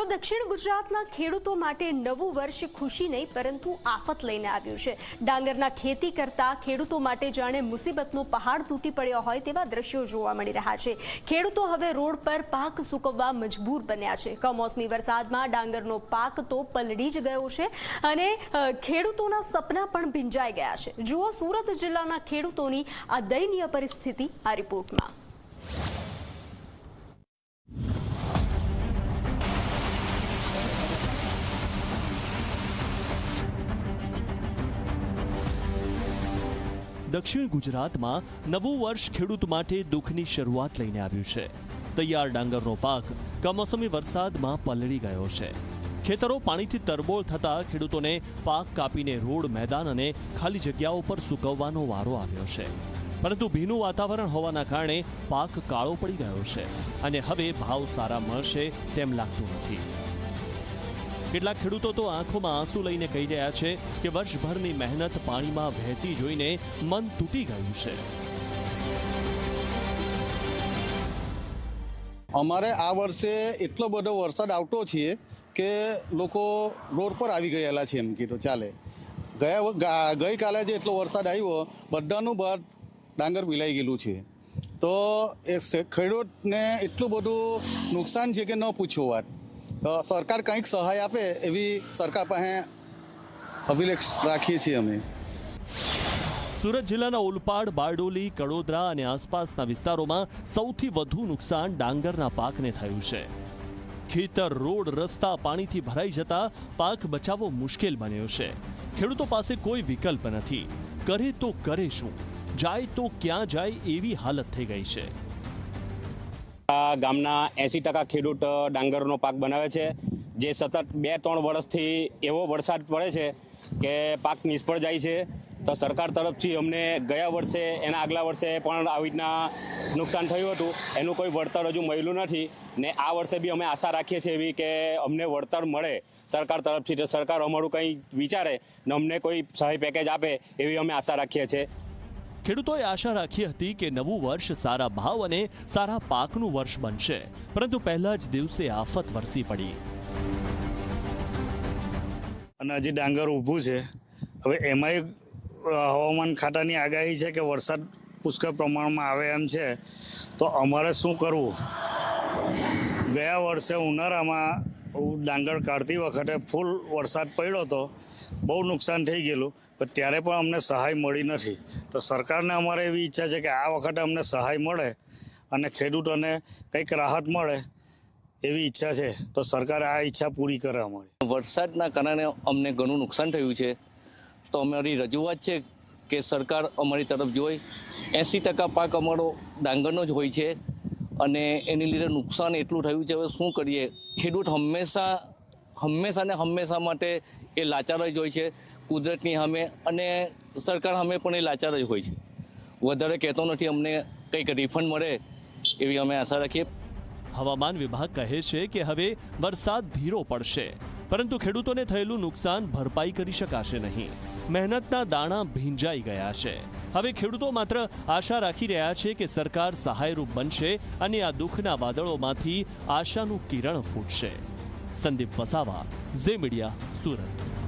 તો દક્ષિણ ગુજરાતના ખેડૂતો માટે નવું વર્ષ ખુશી નહીં, પરંતુ આફત લઈને આવ્યું છે. ડાંગરના ખેતી કરતા ખેડૂતો માટે જાણે મુસીબતનો પહાડ તૂટી પડ્યો હોય તેવા દ્રશ્યો જોવા મળી રહ્યા છે. ખેડૂતો હવે રોડ પર પાક સૂકવવા મજબૂર બન્યા છે. કમોસમી વરસાદમાં ડાંગરનો પાક તો પલળી જ ગયો છે અને ખેડૂતોના સપના પણ ભીંજાઈ ગયા છે. જુઓ સુરત જિલ્લાના ખેડૂતોની આ દયનીય પરિસ્થિતિ આ રિપોર્ટમાં. દક્ષિણ ગુજરાતમાં નવું વર્ષ ખેડૂત માટે દુઃખની શરૂઆત લઈને આવ્યું છે. તૈયાર ડાંગરનો પાક કમોસમી વરસાદમાં પલળી ગયો છે. ખેતરો પાણીથી તરબોળ થતા ખેડૂતોને પાક કાપીને રોડ, મેદાન અને ખાલી જગ્યાઓ પર સૂકવવાનો વારો આવ્યો છે. પરંતુ ભીનું વાતાવરણ હોવાના કારણે પાક કાળો પડી ગયો છે અને હવે ભાવ સારા મળશે તેમ લાગતું નથી. કેટલાક ખેડૂતો તો આંખોમાં આંસુ લઈને કહી રહ્યા છે કે વર્ષભરની મહેનત પાણીમાં વહેતી જોઈને મન તૂટી ગયું છે. અમારે આ વર્ષે એટલો બધો વરસાદ આવતો છે કે લોકો રોડ પર આવી ગયેલા છે એમ કીધું, ચાલે. ગયા ગઈકાલે જે એટલો વરસાદ આવ્યો, બધાનું બાદ ડાંગર મિલાઈ ગયેલું છે. તો એ ખેડૂતને એટલું બધું નુકસાન છે કે ન પૂછો વાત. સરકાર કંઈક સહાય આપે એવી સરકાર પાસે અભિલેખ રાખીએ છીએ અમે. સુરત જિલ્લાના ઉલપાડ, બારડોલી, કડોદરા અને આસપાસના વિસ્તારોમાં સૌથી વધુ નુકસાન ડાંગરના પાકને થયું છે. ખેતર, રોડ, રસ્તા પાણીથી ભરાઈ જતા પાક બચાવવો મુશ્કેલ બન્યો છે. ખેડૂતો પાસે કોઈ વિકલ્પ નથી. કરે તો કરે શું? જાય તો ક્યાં જાય એવી હાલત થઈ ગઈ છે. ગામના એંસી ટકા ખેડૂત ડાંગરનો પાક બનાવે છે. જે સતત બે ત્રણ વર્ષથી એવો વરસાદ પડે છે કે પાક નિષ્ફળ જાય છે. તો સરકાર તરફથી અમને ગયા વર્ષે એના આગલા વર્ષે પણ આવી રીતના નુકસાન થયું હતું. એનું કોઈ વળતર હજુ મળ્યું નથી ને આ વર્ષે બી અમે આશા રાખીએ છીએ એવી કે અમને વળતર મળે સરકાર તરફથી. તો સરકાર અમારું કંઈ વિચારે ને અમને કોઈ સહાય પેકેજ આપે એવી અમે આશા રાખીએ છીએ. ખેડૂતોએ આશા રાખી હતી કે નવું વર્ષ સારા ભાવ અને સારા પાકનું વર્ષ બનશે. પરંતુ પહેલા જ દિવસે આફત વરસી પડી. અને હજી ડાંગર ઊભું છે. હવે એમાંય હવામાન ખાતાની આગાહી છે કે વરસાદ પુષ્કળ પ્રમાણમાં આવે એમ છે. તો અમારે શું કરવું? ગયા વર્ષે ઉનાળામાં ડાંગર કાઢતી વખતે ફૂલ વરસાદ પડ્યો હતો. બહુ નુકસાન થઈ ગયેલું, પણ ત્યારે પણ અમને સહાય મળી નથી. તો સરકારને અમારે એવી ઈચ્છા છે કે આ વખતે અમને સહાય મળે અને ખેડૂતોને કંઈક રાહત મળે એવી ઈચ્છા છે. તો સરકારે આ ઈચ્છા પૂરી કરે અમારી વરસાદના કારણે અમને ઘણું નુકસાન થયું છે. તો અમારી રજૂઆત છે કે સરકાર અમારી તરફ જોઈ. એંસી ટકા પાક અમારો ડાંગરનો જ હોય છે અને એની લીધે નુકસાન એટલું થયું છે. હવે શું કરીએ? ખેડૂત હંમેશા હંમેશા ને હંમેશા માટે એ લાચાર જ હોય છે. કુદરતની સામે અને સરકાર સામે પણ એ લાચાર જ હોય છે. વધારે કહેતો નથી, અમને કંઈક રિફંડ મળે એવી અમે આશા રાખીએ. હવામાન વિભાગ કહે છે કે હવે વરસાદ ધીરો પડશે, પરંતુ ખેડૂતોને થયેલું નુકસાન ભરપાઈ કરી શકાશે નહીં. મહેનતના દાણા ભીંજાઈ ગયા છે. હવે ખેડૂતો માત્ર આશા રાખી રહ્યા છે કે સરકાર સહાયરૂપ બનશે અને આ દુઃખના વાદળોમાંથી આશાનું કિરણ ફૂટશે. Sandeep Vasava Zee media Surat.